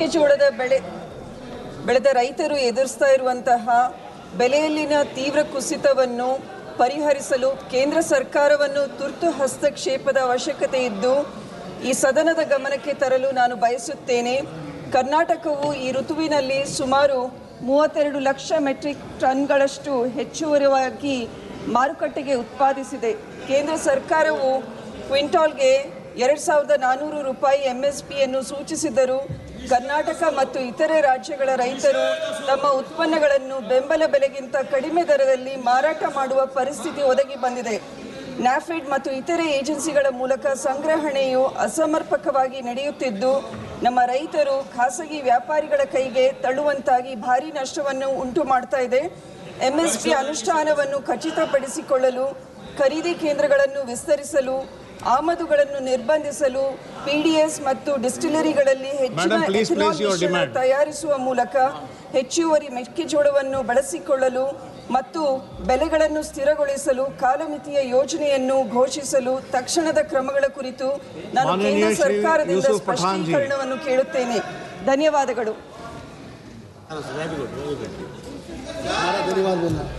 ಮೆಕ್ಕೆಜೋಳದ ಬೆಳೆ, ಬೆಳೆದ ರೈತರು ಎದುರಿಸ್ತಾ ಇರುವಂತಹ ಬೆಲೆಯಲ್ಲಿನ ತೀವ್ರ ಕುಸಿತವನ್ನು ಪರಿಹರಿಸಲು ಕೇಂದ್ರ ಸರ್ಕಾರವನ್ನು ತುರ್ತು ಹಸ್ತಕ್ಷೇಪದ ಅವಶ್ಯಕತೆ ಇದ್ದು, ಈ ಸದನದ ಗಮನಕ್ಕೆ ತರಲು ನಾನು ಬಯಸುತ್ತೇನೆ. ಕರ್ನಾಟಕವು ಈ ಋತುವಿನಲ್ಲಿ ಸುಮಾರು ಮೂವತ್ತೆರಡು ಲಕ್ಷ ಮೆಟ್ರಿಕ್ ಟನ್ಗಳಷ್ಟು ಹೆಚ್ಚುವರಿಯಾಗಿ ಮಾರುಕಟ್ಟೆಗೆ ಉತ್ಪಾದಿಸಿದೆ. ಕೇಂದ್ರ ಸರ್ಕಾರವು ಕ್ವಿಂಟಾಲ್ಗೆ ಎರಡು ಸಾವಿರದ ನಾನ್ನೂರು ರೂಪಾಯಿ ಎಂ ಎಸ್ ಪಿಯನ್ನು ಸೂಚಿಸಿದ್ದರೂ ಕರ್ನಾಟಕ ಮತ್ತು ಇತರೆ ರಾಜ್ಯಗಳ ರೈತರು ತಮ್ಮ ಉತ್ಪನ್ನಗಳನ್ನು ಬೆಂಬಲ ಬೆಲೆಗಿಂತ ಕಡಿಮೆ ದರದಲ್ಲಿ ಮಾರಾಟ ಮಾಡುವ ಪರಿಸ್ಥಿತಿ ಒದಗಿ ಬಂದಿದೆ. ನ್ಯಾಫೆಡ್ ಮತ್ತು ಇತರೆ ಏಜೆನ್ಸಿಗಳ ಮೂಲಕ ಸಂಗ್ರಹಣೆಯು ಅಸಮರ್ಪಕವಾಗಿ ನಡೆಯುತ್ತಿದ್ದು, ನಮ್ಮ ರೈತರು ಖಾಸಗಿ ವ್ಯಾಪಾರಿಗಳ ಕೈಗೆ ತಳ್ಳುವಂತಾಗಿ ಭಾರಿ ನಷ್ಟವನ್ನು ಉಂಟು ಮಾಡ್ತಾ ಇದೆ. ಎಂಎಸ್ಪಿ ಅನುಷ್ಠಾನವನ್ನು ಖಚಿತಪಡಿಸಿಕೊಳ್ಳಲು, ಖರೀದಿ ಕೇಂದ್ರಗಳನ್ನು ವಿಸ್ತರಿಸಲು, ಆಮದುಗಳನ್ನು ನಿರ್ಬಂಧಿಸಲು ಪಿಡಿಎಸ್ ಮತ್ತು ಡಿಸ್ಟಿಲರಿಗಳಲ್ಲಿ ಹೆಚ್ಚಿನ. ತಯಾರಿಸುವ ಮೂಲಕ ಹೆಚ್ಚುವರಿ ಮೆಕ್ಕೆಜೋಳವನ್ನು ಬಳಸಿಕೊಳ್ಳಲು ಮತ್ತು ಬೆಲೆಗಳನ್ನು ಸ್ಥಿರಗೊಳಿಸಲು ಕಾಲಮಿತಿಯ ಯೋಜನೆಯನ್ನು ಘೋಷಿಸಲು ತಕ್ಷಣದ ಕ್ರಮಗಳ ಕುರಿತು ನಾನು ಕೇಂದ್ರ ಸರ್ಕಾರದಿಂದ ಸ್ಪಷ್ಟೀಕರಣವನ್ನು ಕೇಳುತ್ತೇನೆ. ಧನ್ಯವಾದಗಳು. ಧನ್ಯವಾದ